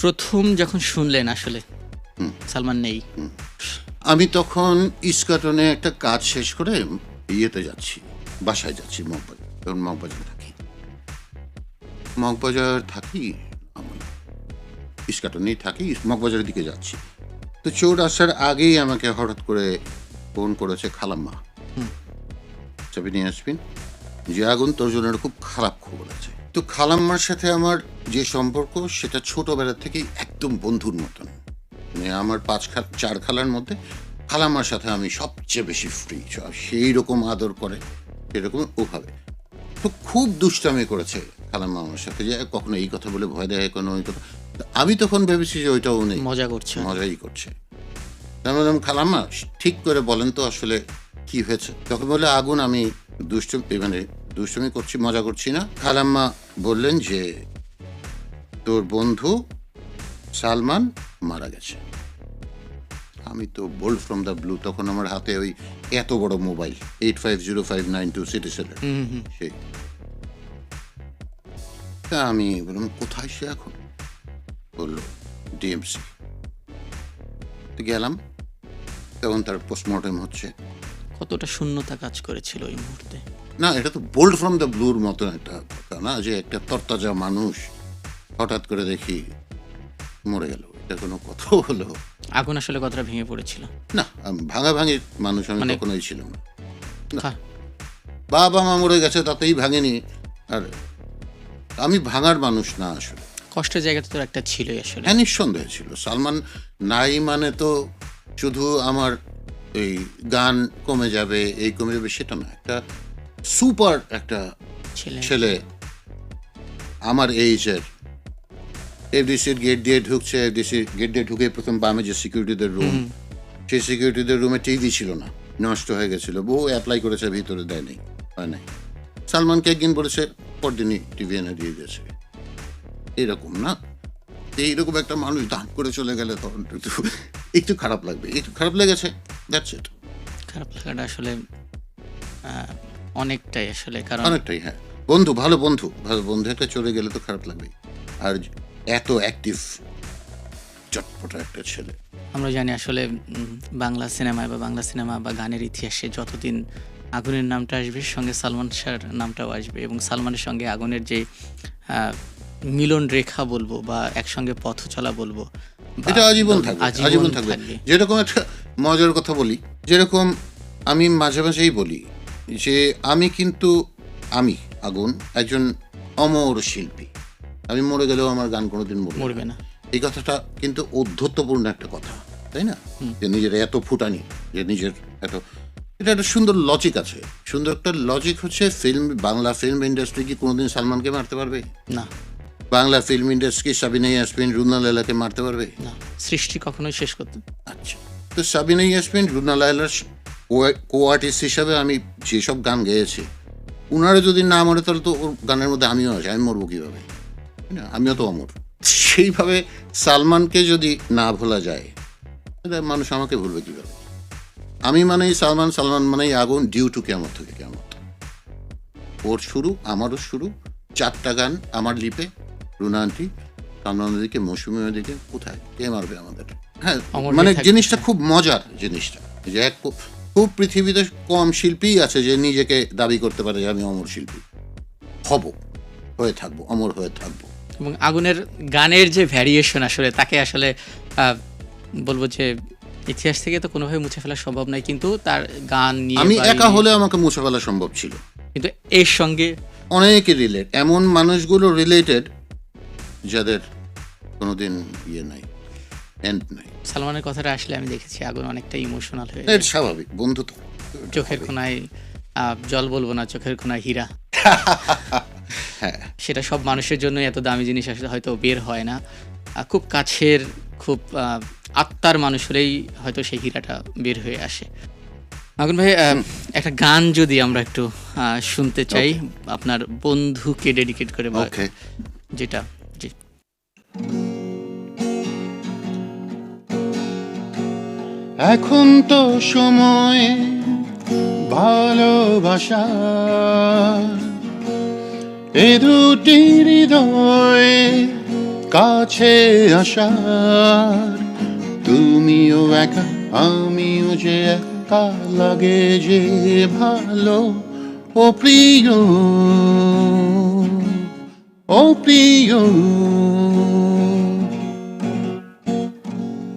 প্রথম যখন শুনলেন আসলে সালমান নেই। আমি তখন ইস্কাটনে একটা কাজ শেষ করে ইয়েতে যাচ্ছি বাসায় যাচ্ছি মগবাজার। তখন মগবাজার থাকি। মগবাজার থাকি আমার ইস্কাটনেই থাকি মগবাজারের দিকে যাচ্ছি। তো চোর আসার আগেই আমাকে হঠাৎ করে ফোন করেছে খালাম্মা। চাবি নিয়ে আসবেন যে আগুন তোর জন্য খুব খারাপ খবর আছে। তো খালাম্মার সাথে আমার যে সম্পর্ক সেটা ছোটবেলা থেকেই একদম বন্ধুর মতন। মানে আমার পাঁচ খা চার খালার মধ্যে খালাম্মার সাথে আমি সবচেয়ে বেশি ফ্রি সেই রকম আদর করে সেরকম ওভাবে। তো খুব দুষ্টামি করেছে খালাম্মা আমার সাথে যে কখনো এই কথা বলে ভয় দেয় কোনো ওই কথা। আমি তখন ভেবেছি যে ওইটাও নেই। মজা করছে। মজাই করছে। আমি বললাম খালাম্মা ঠিক করে বলেন তো আসলে কি হয়েছে। তখন বলে আগুন আমি দুষ্টমি মানে দুষ্টমি করছি মজা করছি না। খালাম্মা বললেন যে তোর বন্ধু সালমান মারা গেছে। আমি তো বোল্ড ফ্রম দ্য ব্লু তখন আমার হাতে ওই এত বড় mobile eight five zero five nine two city সেলের সেই। তা আমি বললাম কোথায় সে এখন? বলল ডিএমসি। তো গেলাম। তখন তার পোস্টমর্টম হচ্ছে। কতটা শূন্যতা কাজ করেছিল ওই মুহূর্তে। না এটা তো বোল্ড ফ্রম দ্য ব্লুর মতন একটা কথা না যে একটা তরতাজা মানুষ হঠাৎ করে দেখি মরে গেল এটা কোনো কথা হলো। আগুন আসলে কথাটা ভেঙে পড়েছিল? না ভাঙা ভাঙাভাঙির মানুষ আমি কখনোই ছিলাম না। খা- বাবা মা মরে গেছে তাতেই ভাঙেনি। আর আমি ভাঙার মানুষ না আসলে। কষ্টের জায়গাটা তো একটা ছিলই আসলে। হ্যাঁ নিঃসন্দেহে ছিল। সালমান নাই মানে তো শুধু আমার এই গান কমে যাবে এই কমে যাবে সেটা না একটা সুপার একটা ছেলে। ছেলে আমার এইজের এফডিসির গেট দিয়ে ঢুকছে এফডিসি গেট দিয়ে ঢুকে প্রথম বামে যে সিকিউরিটিদের রুম সেই সিকিউরিটিদের রুমে টিভি ছিল না নষ্ট হয়ে গেছিল। বহু অ্যাপ্লাই করেছে ভিতরে দেয় নাই হয় নাই। সালমানকে একদিন বলেছে পরদিনই টিভি এনে দিয়ে দিয়েছে। এরকম না? এইরকম একটা মানুষ দাম করে চলে গেলে তখন একটু একটু খারাপ লাগবে একটু খারাপ লেগেছে দ্যাটস ইট খারাপ লাগাটা আসলে অনেকটাই আসলে কারণ অনেকটাই হ্যাঁ। বন্ধু ভালো বন্ধু। ভালো বন্ধু একটা চলে গেলে তো খারাপ লাগবে আর এত অ্যাক্টিভ চটপটা একটা ছেলে। আমরা জানি আসলে বাংলা সিনেমায় বা বাংলা সিনেমা বা গানের ইতিহাসে যতদিন আগুনের নামটা আসবে সঙ্গে সালমান শাহর নামটাও আসবে এবং সালমানের সঙ্গে আগুনের যে মিলন রেখা বলব বা একসঙ্গে পথ চলা বলব এটা আজীবন থাকবে আজীবন থাকবে। যেরকম একটা মজার কথা বলি যেরকম আমি মাঝে মাঝেই বলি যে আমি কিন্তু আমি আগুন একজন অমর শিল্পী। আমি মরে গেলেও আমার গান কোনোদিন মরবে না। এই কথাটা কিন্তু অধ্যত্বপূর্ণ একটা কথা তাই না? যে নিজের এত ফুটানি যে নিজের এত এটা একটা সুন্দর লজিক আছে। সুন্দর একটা লজিক হচ্ছে ফিল্ম বাংলা ফিল্ম ইন্ডাস্ট্রি কি কোনোদিন সালমানকে মারতে পারবে? না। বাংলা ফিল্ম ইন্ডাস্ট্রি সাবিনা ইয়াসমিন রুনা লাইলাকে মারতে পারবে? না। সৃষ্টি কখনোই শেষ করতে আচ্ছা। তো সাবিনা ইয়াসমিন রুনা লাইলার কো আর্টিস্ট হিসাবে আমি যেসব গান গেয়েছি উনারা যদি না মরে তাহলে তো ওর গানের মধ্যে আমিও আছি আমি মরবো কীভাবে? না? আমিও তো অমর। সেইভাবে সালমানকে যদি না ভোলা যায় তাহলে মানুষ আমাকে ভুলবে কীভাবে? আমি মানেই সালমান সালমান মানেই আগুন ডিউ টু কেমন থেকে কেমন ওর শুরু আমারও শুরু চারটা গান আমার লিপে রুনা আন্টি কামরান দিকে মৌসুমি দিকে কোথায়? কে মারবে আমাদের? হ্যাঁ মানে জিনিসটা খুব মজার জিনিসটা যে এক খুব- পৃথিবীতে কম শিল্পীই আছে যে নিজেকে দাবি করতে পারে যে আমি অমর শিল্পী। হব হয়ে থাকব অমর হয়ে থাকব। এবং আগুনের গানের যে ভ্যারিয়েশন আসলে তাকে আসলে বলব যে ইতিহাস থেকে তো কোনোভাবে মুছে ফেলা সম্ভব নয় কিন্তু তার গান নিয়ে আমি একা হলে আমাকে মুছে ফেলা সম্ভব ছিল। কিন্তু এর সঙ্গে অনেকে রিলেট এমন মানুষগুলো রিলেটেড যাদের কোনোদিন ইয়ে নাই। এন্ড নাই সালমানের কথাটা আসলে আমি দেখেছি আগুন অনেকটা ইমোশনাল হয়ে এটা স্বাভাবিক বন্ধু তো। চোখের কোনায় জল বলব না চোখের কোনায় হীরা। হ্যাঁ। সেটা সব মানুষের জন্য এত দামি জিনিস আসলে হয়তো বের হয় না। খুব কাছের খুব আত্মার মানুষ হলেই হয়তো সেই হীরাটা বের হয়ে আসে। আগুন ভাই একটা গান যদি আমরা একটু শুনতে চাই আপনার বন্ধুকে ডেডিকেট করে বা যেটা জি। এখন তো সময় ভালোবাসা। এ দুটি হৃদয় কাছে আসার। তুমিও একা, আমিও যে একা লাগে যে ভালো। ও প্রিয় ও প্রিয়।